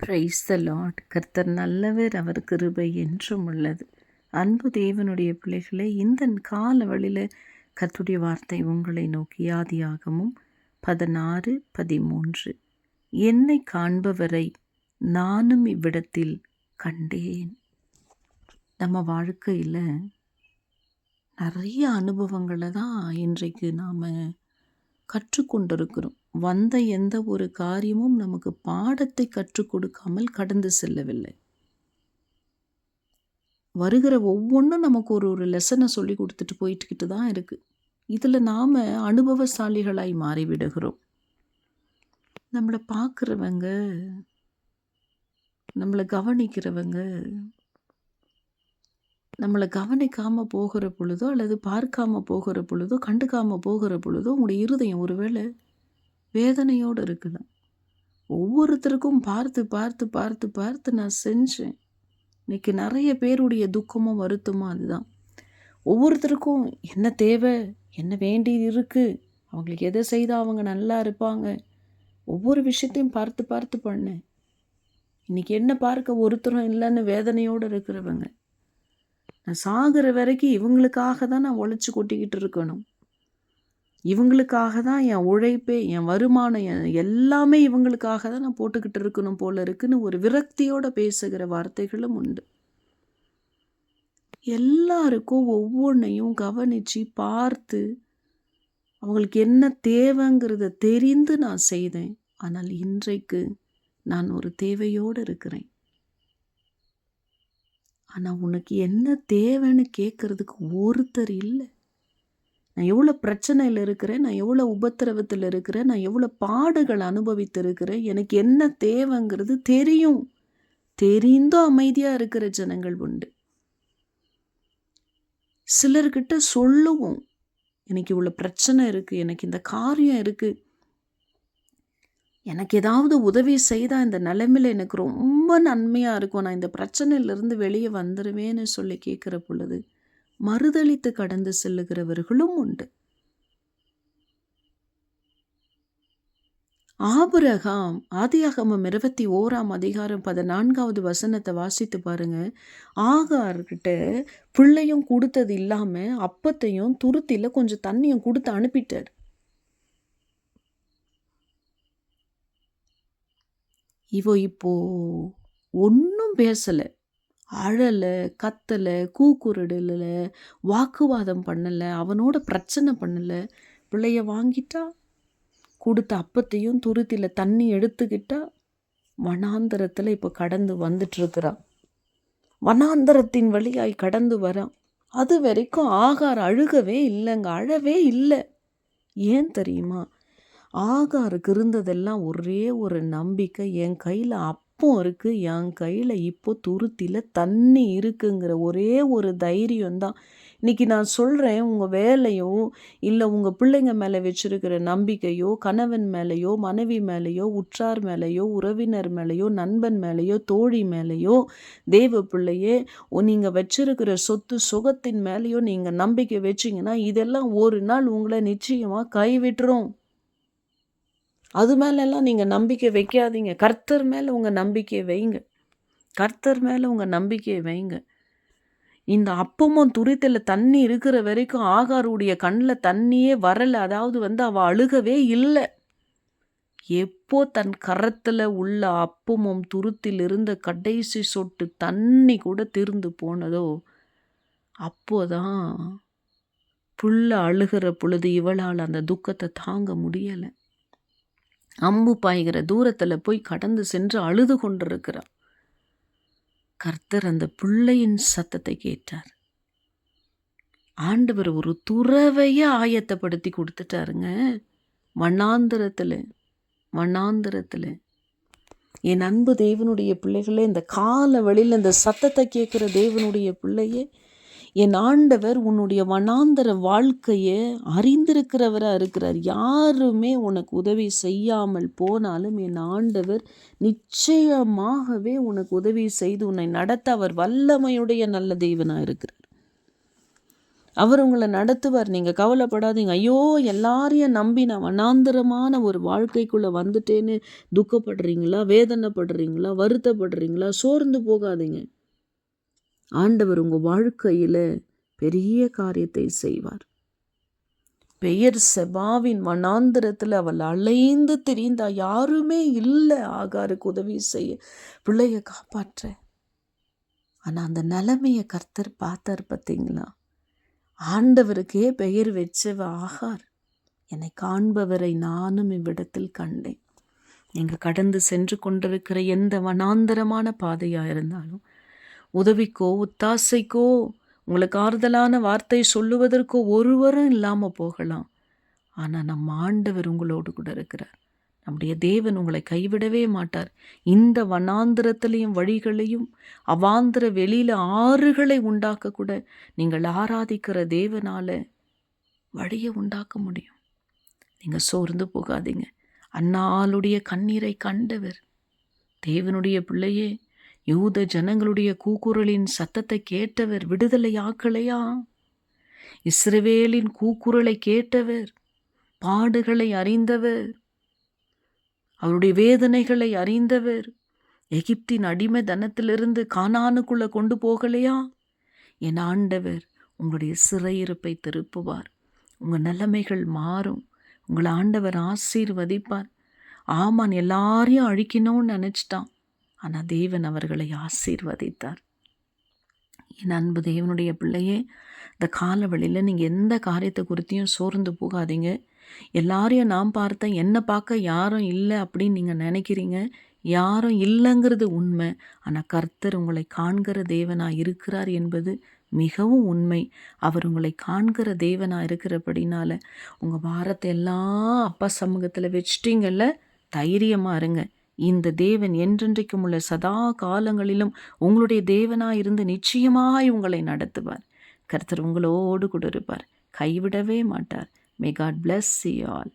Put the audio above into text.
Praise the Lord கர்த்தர் நல்லவர் அவர் கிருபை என்றும் உள்ளது. அன்பு தேவனுடைய பிள்ளைகளே இந்த கால வழியில் கர்த்துடைய வார்த்தை உங்களை நோக்கி ஆதியாகமும். பதினாறு பதிமூன்று. என்னை காண்பவரை நானும் இவ்விடத்தில் கண்டேன். நம்ம வாழ்க்கையில் நிறைய அனுபவங்களை தான் இன்றைக்கு நாம் கற்றுக்கொண்டிருக்கிறோம். வந்த எந்த ஒரு காரியமும் நமக்கு பாடத்தை கற்றுக் கொடுக்காமல் கடந்து செல்லவில்லை. வருகிற ஒவ்வொன்றும் நமக்கு ஒரு ஒரு லெசனை சொல்லி கொடுத்துட்டு போயிட்டுக்கிட்டு தான் இருக்குது இதில் நாம் அனுபவசாலிகளாய் மாறிவிடுகிறோம். நம்மளை பார்க்குறவங்க நம்மளை கவனிக்கிறவங்க நம்மளை கவனிக்காமல் போகிற பொழுதோ அல்லது பார்க்காம போகிற பொழுதோ கண்டுக்காமல் போகிற பொழுதோ உங்களுடைய இருதயம் ஒருவேளை வேதனையோடு இருக்கலாம் ஒவ்வொருத்தருக்கும் பார்த்து பார்த்து பார்த்து பார்த்து நான் செஞ்சேன். இன்றைக்கி நிறைய பேருடைய துக்கமும் வருத்தமும் அதுதான். ஒவ்வொருத்தருக்கும் என்ன தேவை என்ன வேண்டியது இருக்குது அவங்களுக்கு எதை செய்தால் அவங்க நல்லா இருப்பாங்க. ஒவ்வொரு விஷயத்தையும் பார்த்து பார்த்து பண்ணேன். இன்னைக்கு என்ன பார்க்க ஒருத்தரும் இல்லைன்னு வேதனையோடு இருக்கிறவங்க. நான் சாகிற வரைக்கும் இவங்களுக்காக தான் நான் உழைச்சி கொட்டிக்கிட்டு இருக்கணும். இவங்களுக்காக தான் என் உழைப்பே என் வருமானம் என் எல்லாமே இவங்களுக்காக தான் நான் போட்டுக்கிட்டு இருக்கணும் போல இருக்குன்னு ஒரு விரக்தியோடு பேசுகிற வார்த்தைகளும் உண்டு. எல்லாருக்கும் ஒவ்வொன்றையும் கவனித்து பார்த்து அவங்களுக்கு என்ன தேவைங்கிறத தெரிந்து நான் செய்தேன். ஆனால் இன்றைக்கு நான் ஒரு தேவையோடு இருக்கிறேன். ஆனால் உனக்கு என்ன தேவைன்னு கேட்குறதுக்கு ஒருத்தர் இல்லை. நான் எவ்வளோ பிரச்சனையில் இருக்கிறேன் நான் எவ்வளோ உபத்திரவத்தில் இருக்கிறேன் நான் எவ்வளோ பாடுகள் அனுபவித்திருக்கிறேன் எனக்கு என்ன தேவைங்கிறது தெரியும். தெரிந்தும் அமைதியாக இருக்கிற ஜனங்கள் உண்டு. சிலர்கிட்ட சொல்லுவோம் எனக்கு இவ்வளோ பிரச்சனை இருக்குது எனக்கு இந்த காரியம் இருக்குது எனக்கு ஏதாவது உதவி செய்தால் இந்த நிலைமையில் எனக்கு ரொம்ப நன்மையாக இருக்கும். நான் இந்த பிரச்சனையிலிருந்து வெளியே வந்துடுவேன்னு சொல்லி கேட்குற பொழுது மறுதளித்து கடந்து செல்லுகிறவர்களும் உண்டு. ஆபரகாம் ஆதியாகமம் இருபத்தி ஓராம் அதிகாரம் பதினான்காவது வசனத்தை வாசித்து பாருங்க. ஆகார்கிட்ட பிள்ளையும் கொடுத்தது இல்லாமல் அப்பத்தையும் துருத்தியில் கொஞ்சம் தண்ணியும் கொடுத்து அனுப்பிட்டார். இவ இப்போ ஒன்றும் பேசலை. அழலை கத்தலை கூக்குரடலை வாக்குவாதம் பண்ணலை அவனோட பிரச்சனை பண்ணலை. பிள்ளைய வாங்கிட்டா கொடுத்த அப்பத்தையும் துருத்தியில் தண்ணி எடுத்துக்கிட்டா வனாந்தரத்தில் இப்போ கடந்து வந்துட்டுருக்கிறான் வனாந்தரத்தின் வழியாய் கடந்து வரான் அது வரைக்கும் ஆகார் அழுகவே இல்லைங்க அழவே இல்லை. ஏன் தெரியுமா? ஆகாருக்கு இருந்ததெல்லாம் ஒரே ஒரு நம்பிக்கை. என் கையில் அப்போ இருக்குது என் கையில் இப்போ துருத்தியில் தண்ணி இருக்குங்கிற ஒரே ஒரு தைரியம்தான். இன்றைக்கி நான் சொல்கிறேன் உங்கள் வேலையோ இல்லை உங்கள் பிள்ளைங்க மேலே வச்சுருக்கிற நம்பிக்கையோ கணவன் மேலேயோ மனைவி மேலேயோ உற்றார் மேலேயோ உறவினர் மேலேயோ நண்பன் மேலேயோ தோழி மேலேயோ தேவ பிள்ளையே நீங்கள் வச்சுருக்கிற சொத்து சுகத்தின் மேலேயோ நீங்கள் நம்பிக்கை வச்சிங்கன்னா இதெல்லாம் ஒரு நாள் உங்களை நிச்சயமாக கைவிட்டுரும். அது மேலெல்லாம் நீங்கள் நம்பிக்கை வைக்காதீங்க. கர்த்தர் மேலே உங்கள் நம்பிக்கையை வைங்க. கர்த்தர் மேலே உங்கள் நம்பிக்கையை வைங்க. இந்த அப்பமும் துரித்தில் தண்ணி இருக்கிற வரைக்கும் ஆகாருடைய கண்ணில் தண்ணியே வரலை. அதாவது வந்து அவள் அழுகவே இல்லை. எப்போ தன் கரத்தில் உள்ள அப்பமும் துருத்தில் இருந்த கடைசி சொட்டு தண்ணி கூட தீர்ந்து போனதோ அப்போதான் புள்ள அழுகிற பொழுது இவளால் அந்த துக்கத்தை தாங்க முடியலை. அம்பு பாய்கிற தூரத்தில் போய் கடந்து சென்று அழுது கொண்டிருக்கிறார். கர்த்தர் அந்த பிள்ளையின் சத்தத்தை கேட்டார். ஆண்டவர் ஒரு துறவையை ஆயத்தப்படுத்தி கொடுத்துட்டாருங்க. வண்ணாந்திரத்தில் வண்ணாந்திரத்தில் என் அன்பு தேவனுடைய பிள்ளைகளே இந்த கால வழியில் இந்த சத்தத்தை கேட்குற தேவனுடைய பிள்ளையே என் ஆண்டவர் உன்னுடைய வனாந்தர வாழ்க்கையை அறிந்திருக்கிறவராக இருக்கிறார். யாருமே உனக்கு உதவி செய்யாமல் போனாலும் என் ஆண்டவர் நிச்சயமாகவே உனக்கு உதவி செய்து உன்னை நடத்த அவர் வல்லமையுடைய நல்ல தெய்வனாக இருக்கிறார். அவர் உங்களை நடத்துவார். நீங்கள் கவலைப்படாதீங்க. ஐயோ எல்லாரையும் நம்பி நான் வனாந்தரமான ஒரு வாழ்க்கைக்குள்ளே வந்துட்டேன்னு துக்கப்படுறீங்களா வேதனைப்படுறீங்களா வருத்தப்படுறீங்களா? சோர்ந்து போகாதீங்க. ஆண்டவர் உங்கள் வாழ்க்கையில் பெரிய காரியத்தை செய்வார். பெயர் செபாவின் வனாந்திரத்தில் அவள் அலைந்து தெரிந்தா யாருமே இல்லை. ஆகாருக்கு உதவி செய்ய பிள்ளைய காப்பாற்ற. ஆனால் அந்த நிலைமையை கர்த்தர் பார்த்தார் பார்த்தீங்களா? ஆண்டவருக்கே பெயர் வச்சவ ஆகார். என்னை காண்பவரை நானும் இவ்விடத்தில் கண்டேன். நீங்கள் கடந்து சென்று கொண்டிருக்கிற எந்த வனாந்தரமான பாதையாக இருந்தாலும் உதவிக்கோ ஒத்தாசைக்கோ உங்களுக்கு ஆறுதலான வார்த்தை சொல்லுவதற்கோ ஒருவரும் இல்லாமல் போகலாம். ஆனால் நம்ம ஆண்டவர் உங்களோடு கூட இருக்கிறார். நம்முடைய தேவன் உங்களை கைவிடவே மாட்டார். இந்த வனாந்திரத்திலையும் வழிகளையும் அவாந்திர வெளியில் ஆறுகளை உண்டாக்க கூட நீங்கள் ஆராதிக்கிற தேவனால் வழியை உண்டாக்க முடியும். நீங்கள் சோர்ந்து போகாதீங்க. அன்னாளுடைய கண்ணீரை கண்டவர். தேவனுடைய பிள்ளையே யூத ஜனங்களுடைய கூக்குரலின் சத்தத்தை கேட்டவர் விடுதலை ஆக்கலையா இஸ்ரவேலின் கூக்குரலை கேட்டவர் பாடுகளை அறிந்தவர் அவருடைய வேதனைகளை அறிந்தவர் எகிப்தின் அடிமை தனத்திலிருந்து கானானுக்குள்ள கொண்டு போகலையா? என் ஆண்டவர் உங்களுடைய சிறையிருப்பை திருப்புவார். உங்கள் நிலைமைகள் மாறும். உங்களை ஆண்டவர் ஆசீர்வதிப்பார். ஆமான் எல்லாரையும் அழிக்கணும்னு நினச்சிட்டான். ஆனால் தேவன் அவர்களை ஆசீர்வதித்தார். என் அன்பு தேவனுடைய பிள்ளையே இந்த காலவழியில் நீங்கள் எந்த காரியத்தை குறித்தியும் சோர்ந்து போகாதீங்க. எல்லாரையும் நான் பார்த்தேன் என்னை பார்க்க யாரும் இல்லை அப்படின்னு நீங்கள் நினைக்கிறீங்க. யாரும் இல்லைங்கிறது உண்மை. ஆனால் கர்த்தர் உங்களை காண்கிற தேவனாக இருக்கிறார் என்பது மிகவும் உண்மை. அவர் உங்களை காண்கிற தேவனாக இருக்கிறபடினால உங்கள் வாரத்தை எல்லாம் அப்பா சமூகத்தில் வச்சிட்டிங்கல்ல தைரியமாக இருங்க. இந்த தேவன் என்றென்றைக்கும் உள்ள சதா காலங்களிலும் உங்களுடைய தேவனாக இருந்து நிச்சயமாய் உங்களை நடத்துவார். கர்த்தர் உங்களோடு கூட இருப்பார். கைவிடவே மாட்டார். May God bless you all